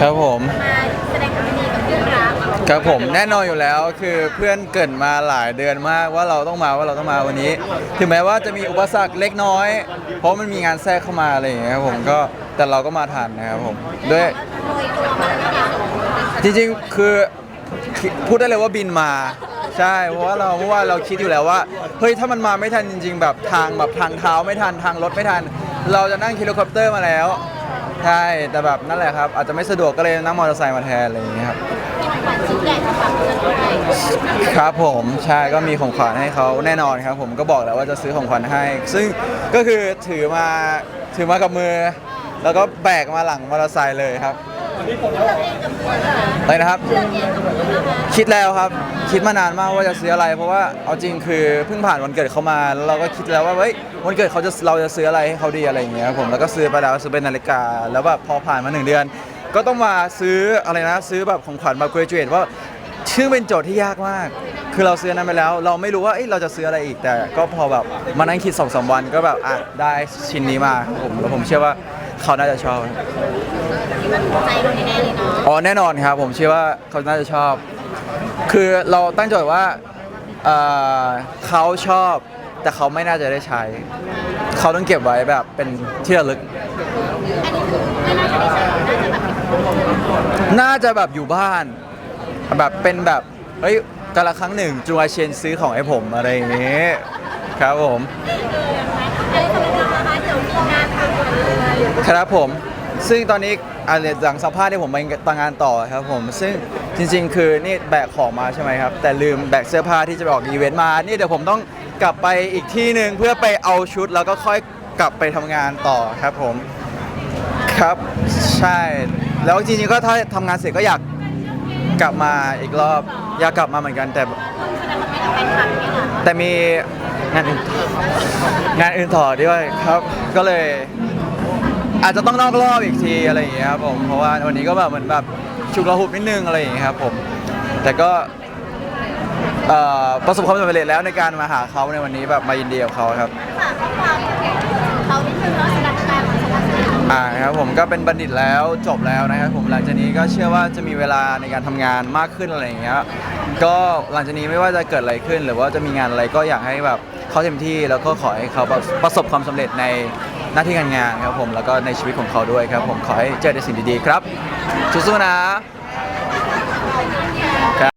ครับผมมาแสดงความยินดีกับเพื่อนรักครับผมแน่นอนอยู่แล้วคือเพื่อนเกรินมาหลายเดือนมากว่าเราต้องมาว่าเราต้องมาวันนี้ ถึงแม้ว่าจะมีอุปสรรคเล็กน้อย เพราะมันมีงานแทรกเข้ามาอะไรอย่างเงี้ยครับผมก็แต่เราก็มาทันนะครับผมด้วยโรยตัวมาแล้วนะคะจริงๆคือคิดพูดได้เลยว่าบินมา ใช่เพราะว่าเราเพราะว่าเราคิดอยู่แล้วว่าเฮ้ยถ้ามันมาไม่ทันจริง ๆ แบบทางแบบทางเท้าไม่ทันทางรถไม่ทัน เราจะนั่งเฮลิคอปเตอร์มาแล้ว ใช่แต่แบบนั่นแหละครับ อาจจะไม่สะดวกก็เลยนั่งมอเตอร์ไซค์มาแทนอะไรอย่างเงี้ยครับมีของขวัญชิ้นใหญ่มาฝากเพื่อนด้วยครับผมใช่ก็มีของขวัญให้เขาแน่นอนครับ ผมก็บอกแล้วว่าจะซื้อของขวัญให้ ซึ่งก็คือถือมาถือมากับมือ แล้วก็แบกมาหลังมอเตอร์ไซค์เลยครับเลือกเองกับเพื่อนเหรออะไรนะครับ เลือกเองกับเพื่อนนะคะคิดแล้วครับ คิดมานานมากว่าจะซื้ออะไร เพราะว่าเอาจริงคือเพิ่งผ่านวันเกิดเขามาแล้วเราก็คิดแล้วว่าเฮ้ยวันเกิดเขาจะเราจะซื้ออะไรให้เขาดีอะไรอย่างเงี้ยครับผมแล้วก็ซื้อไปแล้วซื้อเป็นนาฬิกา แล้วแบบพอผ่านมาหนึ่งเดือน ก็ต้องมาซื้ออะไรนะ ซื้อแบบของขวัญมา graduate ว่าชื่อเป็นโจทย์ที่ยากมาก คือเราซื้ออนนั้นไปแล้ว เราไม่รู้ว่าเอ้ยเราจะซื้ออะไรอีกแต่ ก็พอแบบมานั่งคิดสองสามวันก็แบบอะได้ชิ้นนี้มาครับผมแล้วผมเชื่อว่าเขาน่าจะชอบคิดว่าถูกใจเราแน่ๆเลยเนาะอ๋อแน่นอนครับผมเชื่อว่าเขาน่าจะชอบ คือเราตั้งโจทย์ว่าเอ่อเขาชอบแต่เขาไม่น่าจะได้ใช้ เขาต้องเก็บไว้แบบเป็นที่ระลึก อันนี้คือไม่น่าจะได้ใช้น่าจะแบบน่าจะแบบอยู่บ้าน แบบเป็นแบบเฮ้ยกาละครั้งหนึ่งจูอาเชนซื้อของให้ผมอะไรอย่างเงี้ยครับผม อันนี้สำหรับเรานะคะเดี๋ยวมีงานทำกันเลยครับผม ซึ่งตอนนี้อะเดี๋ยวหลังสัมภาษณ์ที่ผมไปต่างงานต่อครับผม ซึ่ง จริง ๆ คือนี่แบกของมาใช่ไหมครับ แต่ลืมแบกเสื้อผ้าที่จะไปออกอีเวนต์มา นี่เดี๋ยวผมต้องกลับไปอีกที่หนึ่งเพื่อไปเอาชุดแล้วก็ค่อยกลับไปทำงานต่อครับผมครับใช่ แล้วจริงๆก็ถ้าทำงานเสร็จก็อยากกลับมาอีกรอบ อยากกลับมาเหมือนกัน แต่แสดงว่าไม่ต้องไปทันเนี่ยเหรอแต่มีงานอื่นงานอื่นต่อด้วยครับ ก็เลย อาจจะต้องนอกรอบอีกทีอะไรอย่างเงี้ยครับผมเพราะว่าวันนี้ก็แบบเหมือนแบบ ฉุกระหุบนิดนึงอะไรอย่างเงี้ยครับผมแต่ก็เอ่อประสบความสำเร็จแล้วในการมาหาเขาในวันนี้แบบมายินดีกับเขาครับ ฝากข้อความเขานิดนึงเนาะสำหรับแฟนของสมัครสยามอ่าครับผมก็เป็นบัณฑิตแล้วจบแล้วนะครับผมหลังจากนี้ก็เชื่อว่าจะมีเวลาในการทำงานมากขึ้นอะไรอย่างเงี้ยก็หลังจากนี้ไม่ว่าจะเกิดอะไรขึ้น หรือว่าจะมีงานอะไรก็อยากให้แบบเขาเต็มที่แล้วก็ขอให้เขาแบบประสบความสำเร็จใน หน้าที่การงานครับผมแล้วก็ในชีวิตของเขาด้วยครับผมขอให้เจอแต่สิ่งดีๆครับสู้ๆนะ